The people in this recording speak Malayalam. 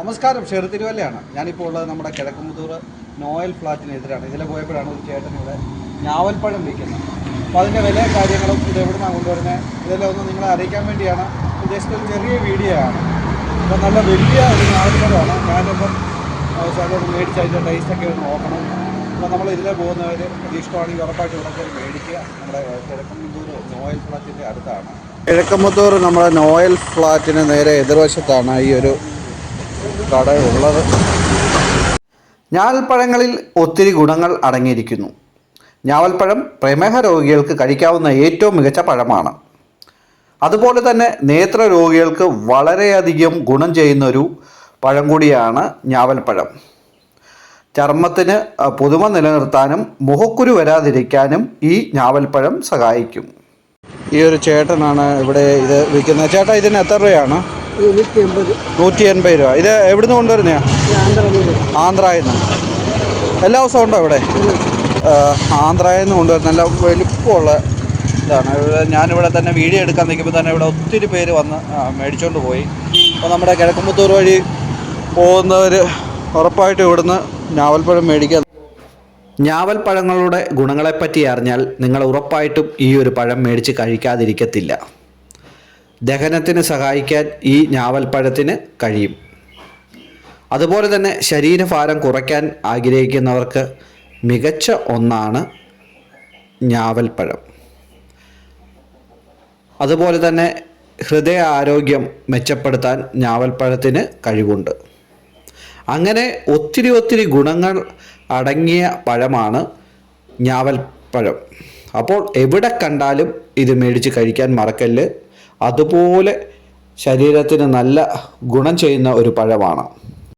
നമസ്കാരം ഷെറു തിരുവല്ലയാണ്. ഞാനിപ്പോൾ ഉള്ളത് നമ്മുടെ കിഴക്കുമുത്തൂർ നോയൽ ഫ്ലാറ്റിന് എതിരാണ് ഇതിലെ പോയപ്പോഴാണ് ഒരു ചേട്ടൻ ഇവിടെ ഞാവൽപ്പഴം വിൽക്കുന്നത്. അപ്പോൾ അതിന്റെ വില കാര്യങ്ങളും ഇത് എവിടെ നിന്നാണ് കൊണ്ടുവരുന്നത് ഇതെല്ലാം ഒന്ന് നിങ്ങളെ അറിയിക്കാൻ വേണ്ടിയാണ്. ജസ്റ്റ് ഒരു ചെറിയ വീഡിയോ ആണ്. അപ്പോൾ നല്ല വലിയ ഒരു ഞാവൽപ്പഴമാണ്. ഞാനിപ്പം സാധനം മേടിച്ച് അതിന്റെ ടേസ്റ്റൊക്കെ ഒന്ന് നോക്കണം. അപ്പോൾ നമ്മൾ ഇതിലെ പോകുന്നവർ ഇഷ്ടമാണെങ്കിൽ ഉറപ്പായിട്ട് ഇവിടെ മേടിക്കുക. നമ്മുടെ കിഴക്കുമുത്തൂർ നോയൽ ഫ്ലാറ്റിന്റെ അടുത്താണ്. കിഴക്കമ്പത്തൂർ നമ്മുടെ നോയൽ ഫ്ലാറ്റിന് നേരെ എതിർവശത്താണ് ഈ ഒരു കട ഉള്ളത് ഞാവൽപ്പഴങ്ങളിൽ ഒത്തിരി ഗുണങ്ങൾ അടങ്ങിയിരിക്കുന്നു. ഞാവൽപ്പഴം പ്രമേഹ രോഗികൾക്ക് കഴിക്കാവുന്ന ഏറ്റവും മികച്ച പഴമാണ്. അതുപോലെ തന്നെ നേത്ര രോഗികൾക്ക് വളരെയധികം ഗുണം ചെയ്യുന്ന ഒരു പഴം കൂടിയാണ് ഞാവൽപ്പഴം. ചർമ്മത്തിന് പുതുമ നിലനിർത്താനും മുഖക്കുരു വരാതിരിക്കാനും ഈ ഞാവൽപ്പഴം സഹായിക്കും. ഈ ഒരു ചേട്ടനാണ് ഇവിടെ ഇത് വിൽക്കുന്നത്. ചേട്ടാ ഇതിന് എത്ര രൂപയാണ്? നൂറ്റി എൺപത് രൂപ. ഇത് എവിടുന്ന് ആന്ധ്രാപ്രദേശ് ആന്ധ്രയിൽ നിന്ന്. എല്ലാ ദിവസവും ഉണ്ടോ ഇവിടെ? ആന്ധ്രയിൽ നിന്ന് കൊണ്ടുവരുന്ന നല്ല വലുപ്പമുള്ള ഇതാണ്. ഇവിടെ ഞാനിവിടെ തന്നെ വീഡിയോ എടുക്കാൻ നിൽക്കുമ്പോൾ തന്നെ ഇവിടെ ഒത്തിരി പേര് വന്ന് മേടിച്ചുകൊണ്ട് പോയി. അപ്പോൾ നമ്മുടെ കിഴക്കുമ്പത്തൂർ വഴി പോകുന്നവർ ഉറപ്പായിട്ട് ഇവിടുന്ന് ഞാവൽപ്പഴം മേടിക്കാൻ ഞാവൽപ്പഴങ്ങളുടെ ഗുണങ്ങളെപ്പറ്റി അറിഞ്ഞാൽ നിങ്ങൾ ഉറപ്പായിട്ടും ഈ ഒരു പഴം മേടിച്ച് കഴിക്കാതിരിക്കത്തില്ല. ദഹനത്തിന് സഹായിക്കാൻ ഈ ഞാവൽപ്പഴത്തിന് കഴിയും. അതുപോലെ തന്നെ ശരീരഭാരം കുറയ്ക്കാൻ ആഗ്രഹിക്കുന്നവർക്ക് മികച്ച ഒന്നാണ് ഞാവൽപ്പഴം. അതുപോലെ തന്നെ ഹൃദയ ആരോഗ്യം മെച്ചപ്പെടുത്താൻ ഞാവൽപ്പഴത്തിന് കഴിവുണ്ട്. അങ്ങനെ ഒത്തിരി ഒത്തിരി ഗുണങ്ങൾ അടങ്ങിയ പഴമാണ് ഞാവൽപ്പഴം. അപ്പോൾ എവിടെ കണ്ടാലും ഇത് മേടിച്ച് കഴിക്കാൻ മറക്കല്ല്. അതുപോലെ ശരീരത്തിന് നല്ല ഗുണം ചെയ്യുന്ന ഒരു പഴമാണ്.